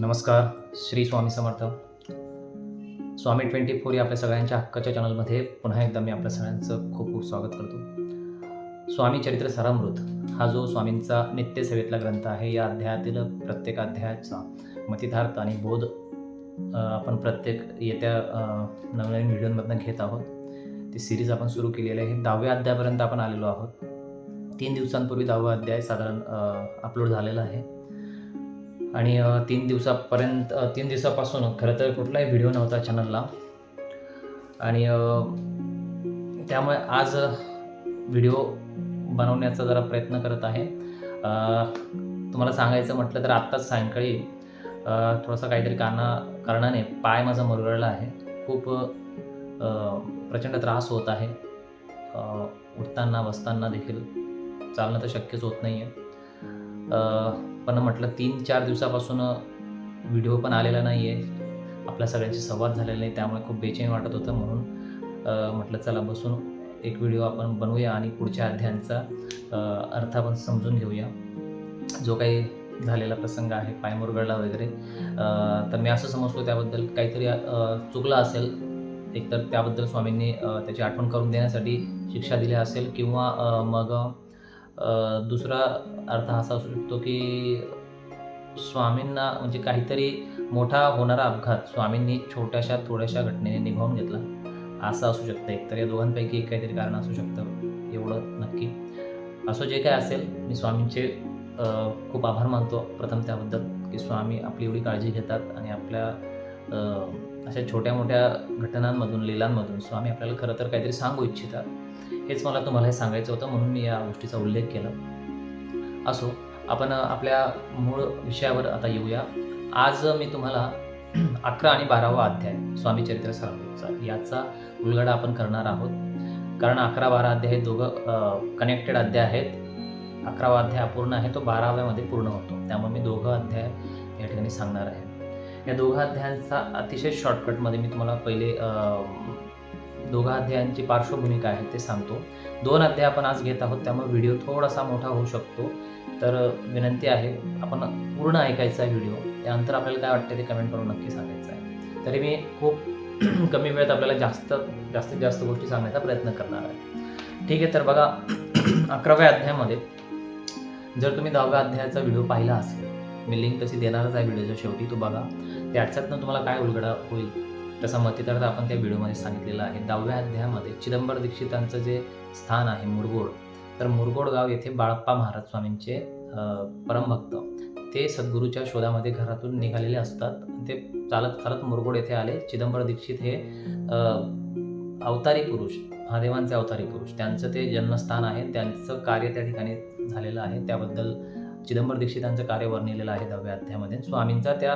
नमस्कार Shri Swami Samarth. Swami twenty four या आपल्या सगळ्यांच्या हक्काच्या चॅनलमध्ये पुन्हा एकदा मी आपल्या सगळ्यांचं खूप खूप स्वागत करतो. स्वामी चरित्र सारामृत हा जो स्वामींचा नित्यसेवेतला ग्रंथ आहे या अध्यायातील प्रत्येक अध्यायाचा मतितार्थ आणि बोध आपण प्रत्येक येत्या नवनवीन व्हिडिओमधनं घेत आहोत. ती सिरीज आपण सुरू केलेली आहे. दहाव्या अध्यायापर्यंत आपण आलेलो आहोत. तीन दिवसांपूर्वी दहावा अध्याय साधारण अपलोड झालेला आहे. आणि तीन दिवसापर्यंत तीन दिवसापासून खरं तर कुठलाही व्हिडिओ नव्हता चॅनलला. आणि त्यामुळे आज व्हिडिओ बनवण्याचा जरा प्रयत्न करत आहे. तुम्हाला सांगायचं म्हटलं तर आत्ताच सायंकाळी थोडासा काहीतरी कारणा कारणाने पाय माझा मुरगळला आहे. खूप प्रचंड त्रास होत आहे. उठताना बसताना देखील चालणं तर शक्यच होत नाही आहे पण म्हटलं तीन चार दिवसापासून व्हिडिओ पण आलेला नाही आहे आपल्या सगळ्यांशी संवाद झालेला नाही त्यामुळे खूप बेचैन वाटत होतं म्हणून म्हटलं चला बसून एक व्हिडिओ आपण बनवूया आणि पुढच्या अध्यायांचा अर्थ आपण समजून घेऊया. जो काही झालेला प्रसंग आहे पायमुरगडला वगैरे तर मी असं समजतो त्याबद्दल काहीतरी चुकलं असेल एकतर त्याबद्दल स्वामींनी त्याची आठवण करून देण्यासाठी शिक्षा दिली असेल किंवा मग दुसरा अर्थ असा असू शकतो की स्वामींना म्हणजे काहीतरी मोठा होणारा अपघात स्वामींनी छोट्याशा थोड्याशा घटनेने निभावून घेतला. असं असू शकतं. एकतर या दोघांपैकी एक काहीतरी कारण असू शकतं. एवढं नक्की. असं जे काय असेल मी स्वामींचे खूप आभार मानतो. प्रथम त्याबद्दल की स्वामी आपली एवढी काळजी घेतात आणि आपल्या अशा छोट्या मोठ्या घटनांमधून लिलांमधून स्वामी आपल्याला खरं तर काहीतरी सांगू इच्छितात. हेच मला तुम्हाला हे सांगायचं होतं म्हणून मी या गोष्टीचा उल्लेख केला. असो आपण आपल्या मूळ विषयावर आता येऊया. आज मी तुम्हाला अकरा आणि बारावा अध्याय स्वामी चरित्र सरावचा याचा उलगडा आपण करणार आहोत. कारण अकरा बारा अध्याय हे दोघं कनेक्टेड अध्याय आहेत. अकरावा अध्याय अपूर्ण आहे तो बाराव्यामध्ये पूर्ण होतो. त्यामुळे मी दोघं अध्याय या ठिकाणी सांगणार आहे. या दोघं अध्यायांचा अतिशय शॉर्टकटमध्ये मी तुम्हाला पहिले दोघं अध्यायांची पार्श्वभूमी काय आहे ते सांगतो. दोन अध्याय आपण आज घेत आहोत त्यामुळे व्हिडिओ थोडासा मोठा होऊ शकतो. तर विनंती आहे आपण पूर्ण ऐकायचा आहे व्हिडिओ त्यानंतर आपल्याला काय वाटतं ते कमेंट करून नक्की सांगायचं आहे. तरी मी खूप कमी वेळेत आपल्याला जास्त जास्तीत जास्त गोष्टी सांगण्याचा प्रयत्न करणार आहे. ठीक आहे तर बघा अकराव्या अध्यायामध्ये जर तुम्ही दहाव्या अध्यायाचा व्हिडिओ पाहिला असेल मी लिंक तशी देणारच आहे व्हिडिओच्या शेवटी तो बघा. त्याच्यातनं तुम्हाला काय उलगडा होईल तसा मतितार्थ आपण त्या व्हिडिओमध्ये सांगितलेलं आहे. दहाव्या अध्यायामध्ये चिदंबर दीक्षितांचं जे स्थान आहे मुरगोड तर मुरगोड गाव येथे बाळप्पा महाराज स्वामींचे परमभक्त. ते सद्गुरूच्या शोधामध्ये घरातून निघालेले असतात. ते चालत चालत मुरगोड येथे आले. चिदंबर दीक्षित हे अवतारी पुरुष महादेवांचे अवतारी पुरुष. त्यांचं ते जन्मस्थान आहे. त्यांचं कार्य त्या ठिकाणी झालेलं आहे. त्याबद्दल चिदंबर दीक्षितांचं कार्य वर्णिलेलं आहे दहाव्या अध्यायामध्ये. स्वामींचा त्या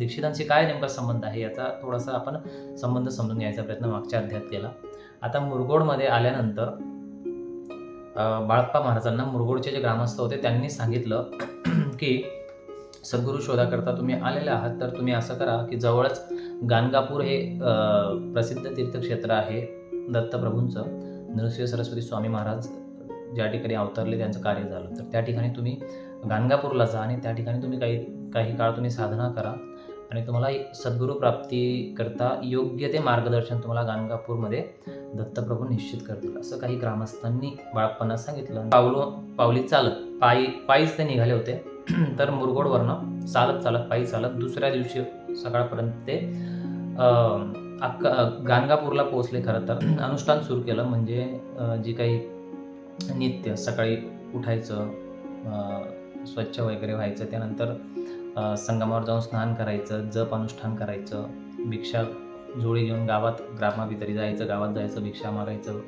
दीक्षितांशी काय नेमका संबंध आहे याचा थोडासा आपण संबंध समजून घ्यायचा प्रयत्न मागच्या अध्यात केला. आता मुरगोडमध्ये आल्यानंतर बाळप्पा महाराजांना मुरगोडचे जे ग्रामस्थ होते त्यांनी सांगितलं की सद्गुरू शोधाकरता तुम्ही आलेले आहात तर तुम्ही असं करा की जवळच गाणगापूर हे प्रसिद्ध तीर्थक्षेत्र आहे दत्तप्रभूंचं. नृसिंह सरस्वती स्वामी महाराज ज्या ठिकाणी अवतरले त्यांचं कार्य झालं तर त्या ठिकाणी तुम्ही गाणगापूरला जा आणि त्या ठिकाणी तुम्ही काही काही काळ तुम्ही साधना करा. आणि तुम्हाला सद्गुरू प्राप्तीकरता योग्य ते मार्गदर्शन तुम्हाला गाणगापूरमध्ये दत्तप्रभू निश्चित करतील. असं काही ग्रामस्थांनी बाळप्पांना सांगितलं. पावलो पावली चालत पायी पायीच ते निघाले होते. तर मुरगोडवरनं चालत चालत पायी चालत दुसऱ्या दिवशी सकाळपर्यंत ते अं, अक्का गाणगापूरला पोहोचले खरं तर. अनुष्ठान सुरू केलं म्हणजे जे काही नित्य सकाळी उठायचं स्वच्छ वगैरे व्हायचं. त्यानंतर संगमावर जाऊन स्नान करायचं जप अनुष्ठान करायचं भिक्षा जोडी घेऊन गावात ग्रामाभितरी जायचं गावात जायचं भिक्षा मागायचं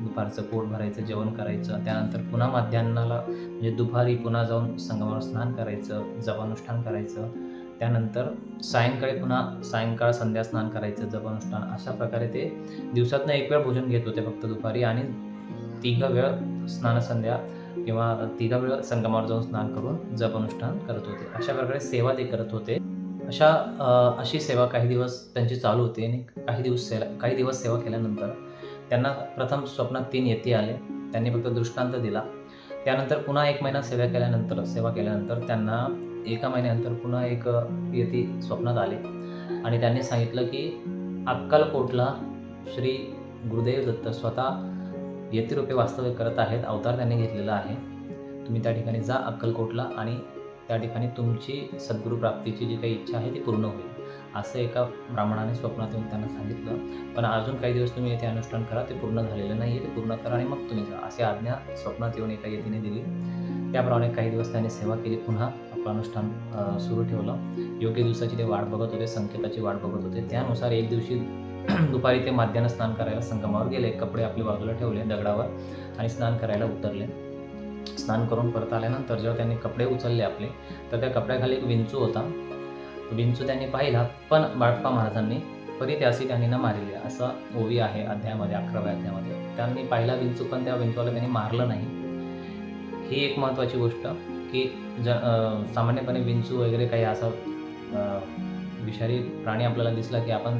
दुपारचं पोट भरायचं जेवण करायचं त्यानंतर पुन्हा माध्यान्नाला म्हणजे दुपारी पुन्हा जाऊन संगमावर स्नान करायचं जपानुष्ठान करायचं त्यानंतर सायंकाळी पुन्हा सायंकाळ संध्या स्नान करायचं जपानुष्ठान अशा प्रकारे ते दिवसातनं एक वेळ भोजन घेत होते फक्त दुपारी आणि तिघ वेळ स्नानसंध्या किंवा तिघा वेळ संगमावर जाऊन स्नान करून जपानुष्ठान करत होते. अशा प्रकारे सेवा ते करत होते. अशा अशी सेवा काही दिवस त्यांची चालू होती आणि काही दिवस सेवा काही दिवस सेवा केल्यानंतर त्यांना प्रथम स्वप्नात तीन येती आले. त्यांनी फक्त दृष्टांत दिला. त्यानंतर पुन्हा एक महिना सेवा केल्यानंतर सेवा केल्यानंतर त्यांना एका महिन्यानंतर पुन्हा एक यती स्वप्नात आले. आणि त्यांनी सांगितलं की अक्कलकोटला श्री गुरुदेव दत्त स्वतः यतिरूपे वास्तव्य करत आहेत अवतार त्यांनी घेतलेला आहे. तुम्ही त्या ठिकाणी जा अक्कलकोटला आणि त्या ठिकाणी तुमची सद्गुरू प्राप्तीची जी काही इच्छा आहे ती पूर्ण होईल. असं एका ब्राह्मणाने स्वप्नात येऊन त्यांना सांगितलं. पण अजून काही दिवस तुम्ही येथे अनुष्ठान करा ते पूर्ण झालेलं नाही आहे ते पूर्ण करा आणि मग तुम्ही जा. अशी आज्ञा स्वप्नात येऊन एका यतीने दिली. त्याप्रमाणे काही दिवस त्यांनी सेवा केली. पुन्हा आपलं अनुष्ठान सुरू ठेवलं. योग्य दिवसाची ते वाट बघत होते संकेताची वाट बघत होते. त्यानुसार एक दिवशी दुपारी ते माध्यानं स्नान करायला संगमावर गेले. कपडे आपले बाजूला ठेवले दगडावर आणि स्नान करायला उतरले. स्नान करून परत आल्यानंतर जेव्हा त्यांनी कपडे उचलले आपले तर त्या कपड्याखाली एक विंचू होता. विंचू त्यांनी पाहिला पण बाळप्पा महाराजांनी परी त्यासी त्यांनी न मारिले. असा ओवी आहे अध्यायामध्ये अकराव्या अध्यायामध्ये. त्यांनी पाहिला विंचू पण त्या विंचूला त्यांनी मारलं नाही. ही एक महत्त्वाची गोष्ट की ज सामान्यपणे विंचू वगैरे काही असा विषारी प्राणी आपल्याला दिसला की आपण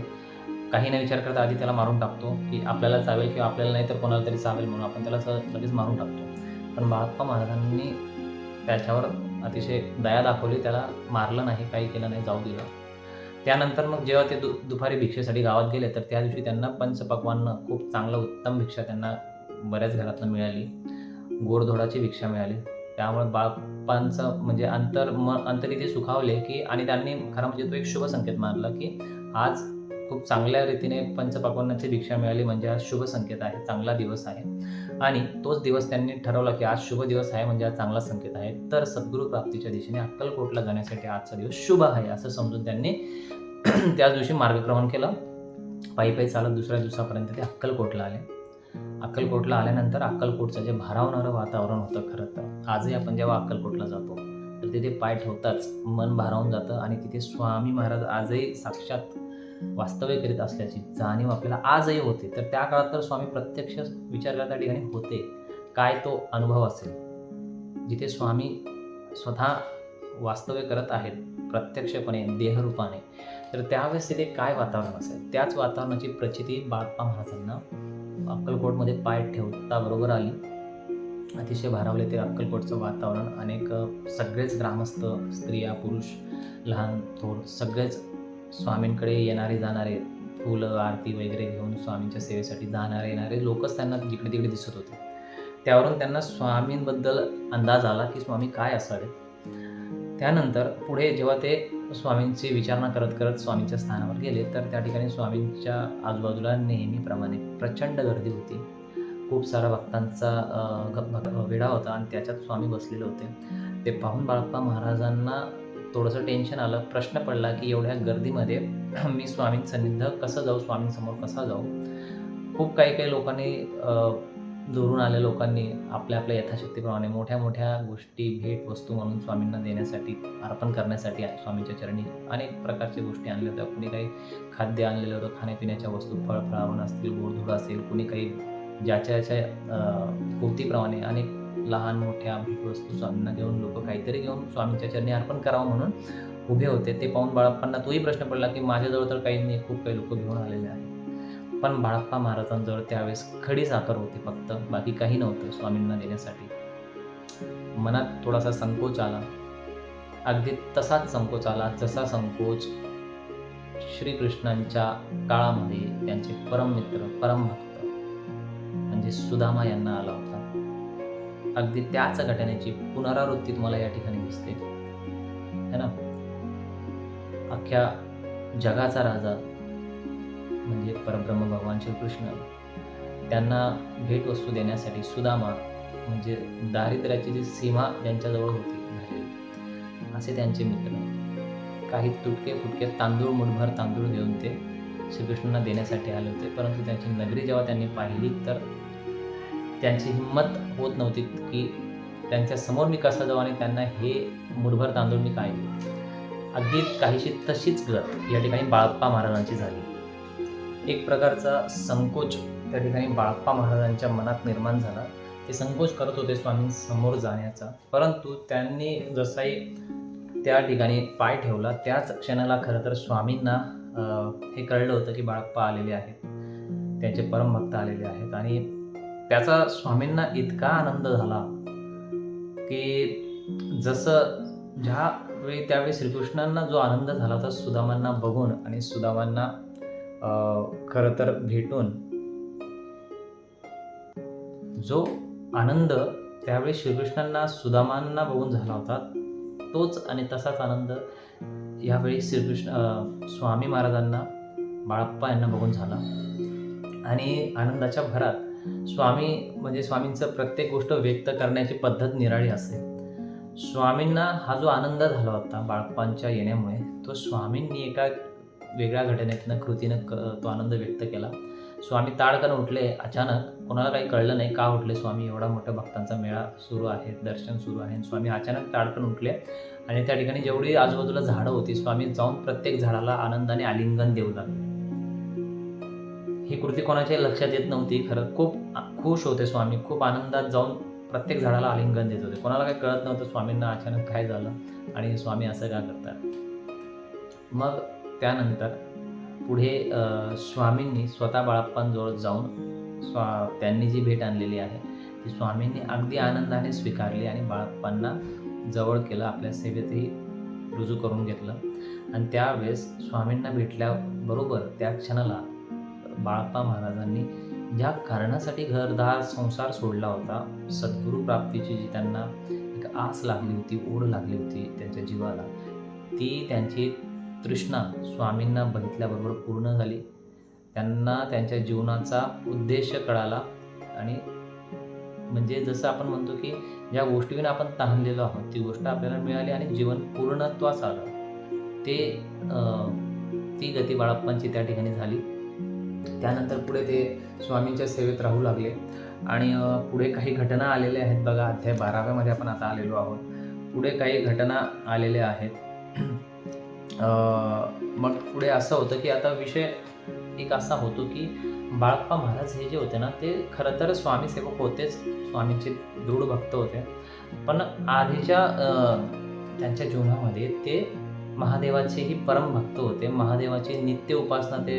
काही न विचार करता आधी त्याला मारून टाकतो की आपल्याला चावेल किंवा आपल्याला नाही तर कोणाला तरी चावेल म्हणून आपण त्याला असं लगेच मारून टाकतो. पण महात्मा महाराजांनी त्याच्यावर अतिशय दया दाखवली त्याला मारलं नाही काही केलं नाही जाऊ दिलं. त्यानंतर मग जेव्हा ते दु दुपारी भिक्षेसाठी गावात गेले तर त्या दिवशी त्यांना पंचपक्वांना खूप चांगलं उत्तम भिक्षा त्यांना बऱ्याच घरातनं मिळाली. गोडधोडाची भिक्षा मिळाली. त्यामुळे बाळप्पांचं म्हणजे अंतर म अंतर इथे सुखावले की आणि त्यांनी खरं म्हणजे तो एक शुभ संकेत मानला की आज खूप चांगल्या रीतीने पंचपक्वान्नाची भिक्षा मिळाली. म्हणजे आज शुभ संकेत आहे. चांगला दिवस आहे. आणि तोच दिवस त्यांनी ठरवला की आज शुभ दिवस आहे म्हणजे आज चांगला संकेत आहे. तर सद्गुरू प्राप्तीच्या दिशेने अक्कलकोटला जाण्यासाठी आजचा दिवस शुभ आहे असं समजून त्यांनी त्याच दिवशी मार्गक्रमण केलं. पायी पायी चालत दुसऱ्या दिवसापर्यंत ते अक्कलकोटला आले. अक्कलकोटला आल्यानंतर अक्कलकोटचं जे भारावणारं वातावरण होतं खरं तर आजही आपण जेव्हा अक्कलकोटला जातो तर तिथे पाय ठेवताच मन भारावून जातं. आणि तिथे स्वामी महाराज आजही साक्षात वास्तव्य करीत असल्याची जाणीव आपल्याला आजही होते. तर त्या काळात तर स्वामी प्रत्यक्ष विचारल्या त्या ठिकाणी होते. काय तो अनुभव असेल? जिथे स्वामी स्वतः वास्तव्य करत आहेत प्रत्यक्षपणे देहरूपाने तर त्यावेळेस तिथे काय वातावरण असेल? त्याच वातावरणाची प्रचिती बाळप्पा महाराजांना अक्कलकोटमध्ये पाय ठेवता बरोबर आली. अतिशय भारावले ते अक्कलकोटचं वातावरण. अनेक सगळेच ग्रामस्थ स्त्रिया पुरुष लहान थोर सगळेच स्वामींकडे येणारे जाणारे फुलं आरती वगैरे घेऊन स्वामींच्या सेवेसाठी जाणारे येणारे लोकच त्यांना जिकडे तिकडे दिसत होते. त्यावरून त्यांना स्वामींबद्दल अंदाज आला की स्वामी काय असावे? त्यानंतर पुढे जेव्हा ते स्वामींची विचारणा करत करत स्वामींच्या स्थानावर गेले तर त्या ठिकाणी स्वामींच्या आजूबाजूला नेहमीप्रमाणे प्रचंड गर्दी होती. खूप सारा भक्तांचा ग- भग- वेढा होता आणि त्याच्यात स्वामी बसलेले होते. ते पाहून बाळप्पा महाराजांना थोडंसं टेन्शन आलं प्रश्न पडला की एवढ्या गर्दीमध्ये मी स्वामींसन्निध कसं जाऊ स्वामींसमोर कसा जाऊ? खूप काही काही लोकांनी दुरून आल्या लोकांनी आपल्या आपल्या यथाशक्तीप्रमाणे मोठ्या मोठ्या गोष्टी भेट वस्तू म्हणून स्वामींना देण्यासाठी अर्पण करण्यासाठी स्वामींच्या चरणी अनेक प्रकारच्या गोष्टी आणल्या होत्या. कुणी काही खाद्य आणलेलं होतं खाण्यापिण्याच्या वस्तू फळ फळावण असतील गोडधोड असेल कुणी काही ज्याच्या ज्याच्या कृतीप्रमाणे अनेक लहान मोठ्या भेटवस्तू स्वामींना देऊन लोक काहीतरी घेऊन स्वामींच्या चरणी अर्पण करावं म्हणून उभे होते. ते पाहून बाळप्पांना तोही प्रश्न पडला की माझ्याजवळ तर काही नाही खूप काही लोक घेऊन आलेले आहेत. पण बाळप्पा महाराजांजवळ त्यावेळेस खडी साखर होती फक्त बाकी काही नव्हतं स्वामींना देण्यासाठी. मनात थोडासा संकोच आला. अगदी तसाच संकोच आला जसा संकोच श्रीकृष्णांच्या काळामध्ये त्यांचे परममित्र परमभक्त म्हणजे सुदामा यांना आला होता. अगदी त्याच घटनेची पुनरावृत्ती तुम्हाला या ठिकाणी दिसते. है ना? अख्ख्या जगाचा राजा म्हणजे परब्रह्म भगवान श्रीकृष्ण त्यांना भेटवस्तू देण्यासाठी सुदामा म्हणजे दारिद्र्याची जी सीमा ज्यांच्याजवळ होती असे त्यांचे मित्र. काही तुटके फुटके तांदूळ मुठभर तांदूळ घेऊन ते श्रीकृष्णांना देण्यासाठी आले होते परंतु त्यांची नगरी जेव्हा त्यांनी पाहिली तर त्यांची हिंमत होत नव्हती की त्यांच्यासमोर मी कसा जाऊ आणि त्यांना हे मुठभर तांदूळ मी काय देऊ. अगदी काहीशी तशीच गत या ठिकाणी बाळप्पा महाराजांची झाली. एक प्रकारचा संकोच त्या ठिकाणी बाळप्पा महाराजांच्या मनात निर्माण झाला. ते संकोच करत होते स्वामींसमोर जाण्याचा. परंतु त्यांनी जसाही त्या ठिकाणी पाय ठेवला त्याच क्षणाला खरं तर स्वामींना हे कळलं होतं की बाळप्पा आलेले आहेत. त्यांचे परमभक्त आलेले आहेत. आणि त्याचा स्वामींना इतका आनंद झाला की जसं ज्या वेळी त्यावेळी श्रीकृष्णांना जो आनंद झाला होता सुदामांना बघून आणि सुदामांना अं, खरं तर भेटून जो आनंद त्यावेळी श्रीकृष्णांना सुदामांना बघून झाला होता तोच आणि तसाच आनंद यावेळी श्रीकृष्ण स्वामी महाराजांना बाळप्पा यांना बघून झाला. आणि आनंदाच्या भरात स्वामी म्हणजे स्वामींचं प्रत्येक गोष्ट व्यक्त करण्याची पद्धत निराळी असते स्वामींना हा जो आनंद झाला होता बाळप्पांच्या येण्यामुळे तो स्वामींनी एका वेगळ्या घटनेतनं कृतीनं क तो आनंद व्यक्त केला. स्वामी ताडकन उठले अचानक कोणाला काही कळलं नाही का उठले स्वामी? एवढा मोठा भक्तांचा मेळा सुरू आहे दर्शन सुरू आहे. स्वामी अचानक ताडकन उठले आणि त्या ठिकाणी जेवढी आजूबाजूला झाडं होती स्वामी जाऊन प्रत्येक झाडाला आनंदाने आलिंगन देऊ लागले. ही कृती कोणाच्याही लक्षात येत नव्हती. खरं खूप खुश होते स्वामी. खूप आनंदात जाऊन प्रत्येक झाडाला आलिंगन देत होते. कोणाला काही कळत नव्हतं स्वामींना अचानक काय झालं आणि स्वामी असं का करतात. मग त्यानंतर पुढे स्वामींनी स्वतः बाळाप्पांजवळ जाऊन स्वा त्यांनी जी भेट आणलेली आहे ती स्वामींनी अगदी आनंदाने स्वीकारली आणि बाळाप्पांना जवळ केलं आपल्या सेवेतही रुजू करून घेतलं. आणि त्यावेळेस स्वामींना भेटल्याबरोबर त्या क्षणाला बाळाप्पा महाराजांनी ज्या कारणासाठी घरदार संसार सोडला होता सद्गुरू प्राप्तीची जी त्यांना एक आस लागली होती ओढ लागली होती त्यांच्या जीवाला ती त्यांची तृष्णा स्वामींना बघितल्याबरोबर पूर्ण झाली. त्यांना त्यांच्या जीवनाचा उद्देश कळाला आणि म्हणजे जसं आपण म्हणतो की ज्या गोष्टीने आपण ताणलेलो आहोत ती गोष्ट आपल्याला मिळाली आणि जीवन पूर्णत्वास आलं. ते ती गती बाळाप्पांची त्या ठिकाणी झाली. त्यानंतर पुढे ते स्वामींच्या सेवेत राहू लागले. आणि पुढे काही घटना आलेल्या आहेत बघा अध्याय बाराव्यामध्ये आपण आता आलेलो आहोत. पुढे काही घटना आलेल्या आहेत. मग पुढे असं होतं की आता विषय एक असा होतो की बाळप्पा महाराज हे जे होते ना ते खरं तर स्वामी सेवक होतेच. स्वामींचे दृढ भक्त होते. पण आधीच्या त्यांच्या जीवनामध्ये ते महादेवाचेही परम भक्त होते. महादेवाची नित्य उपासना ते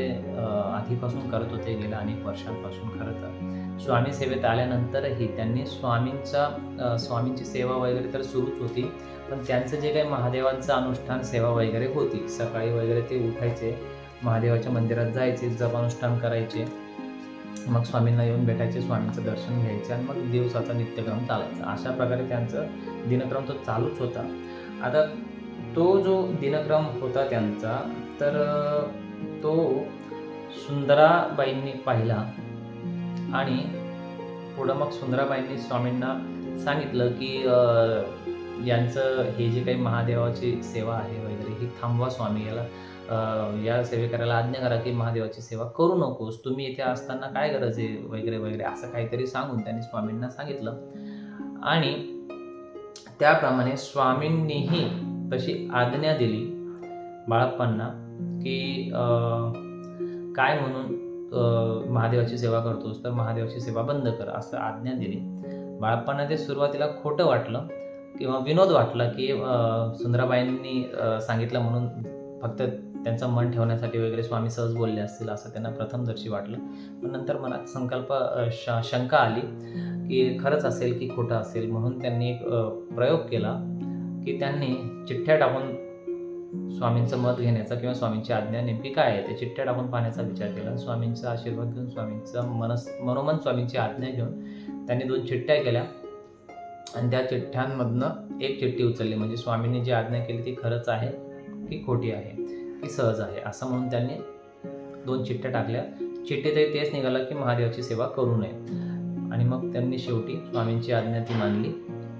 आधीपासून करत होते गेल्या अनेक वर्षांपासून खरं तर. स्वामी सेवेत आल्यानंतरही त्यांनी स्वामींचा स्वामींची सेवा वगैरे तर सुरूच होती पण त्यांचं जे काही महादेवांचं अनुष्ठान सेवा वगैरे होती. सकाळी वगैरे ते उठायचे महादेवाच्या मंदिरात जायचे जपानुष्ठान करायचे. मग स्वामींना येऊन भेटायचे स्वामींचं दर्शन घ्यायचे आणि मग दिवसाचा नित्यक्रम चालायचा. अशा प्रकारे त्यांचं दिनक्रम तो चालूच होता. आता तो जो दिनक्रम होता त्यांचा तर तो सुंदराबाईंनी पाहिला. आणि पुढं मग सुंदराबाईंनी स्वामींना सांगितलं की यांचं हे जे काही महादेवाची सेवा आहे वगैरे ही थांबवा स्वामी याला या सेवेकऱ्याला आज्ञा करा की महादेवाची सेवा करू नकोस. तुम्ही इथे असताना काय गरज आहे वगैरे वगैरे असं काहीतरी सांगून त्यांनी स्वामींना सांगितलं. आणि त्याप्रमाणे स्वामींनीही तशी आज्ञा दिली बाळप्पांना की काय म्हणून महादेवाची सेवा करतोस तर महादेवाची सेवा बंद कर असं आज्ञा दिली. बाळप्पांना ते सुरुवातीला खोटं वाटलं किंवा विनोद वाटला की सुंदराबाईंनी सांगितलं म्हणून फक्त त्यांचं मन ठेवण्यासाठी वगैरे स्वामी सहज बोलले असतील असं त्यांना प्रथमदर्शी वाटलं. पण नंतर मनात संकल्प श शंका आली की खरंच असेल की खोटं असेल म्हणून त्यांनी एक प्रयोग केला. की त्यांनी चिठ्ठ्या टाकून स्वामींचं मत घेण्याचा किंवा स्वामींची आज्ञा नेमकी काय आहे ते चिठ्ठ्या टाकून पाहण्याचा विचार केला. स्वामींचा आशीर्वाद घेऊन स्वामींचा मनस मनोमन स्वामींची आज्ञा घेऊन त्यांनी दोन चिठ्ठ्या केल्या. आणि त्या चिठ्ठ्यांमधनं एक चिठ्ठी उचलली. म्हणजे स्वामींनी जी आज्ञा केली ती खरंच आहे की खोटी आहे की सहज आहे असं म्हणून त्यांनी दोन चिठ्ठ्या टाकल्या. चिठ्ठीतही तेच निघालं की महादेवाची सेवा करू नये. आणि मग त्यांनी शेवटी स्वामींची आज्ञा ती मानली.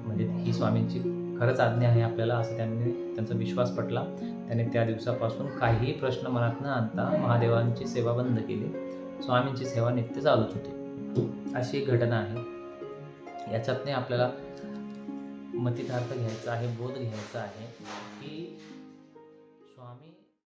म्हणजे ही स्वामींची खरंच आज्ञा आहे आपल्याला असं त्यांनी त्यांचा विश्वास पटला. त्याने त्या दिवसापासून काहीही प्रश्न मनात न आणता महादेवांची सेवा बंद केली. स्वामींची सेवा नित्य चालूच होती. अशी एक घटना आहे. याच्यातने आपल्याला मतितार्थ घ्यायचा आहे बोध घ्यायचा आहे.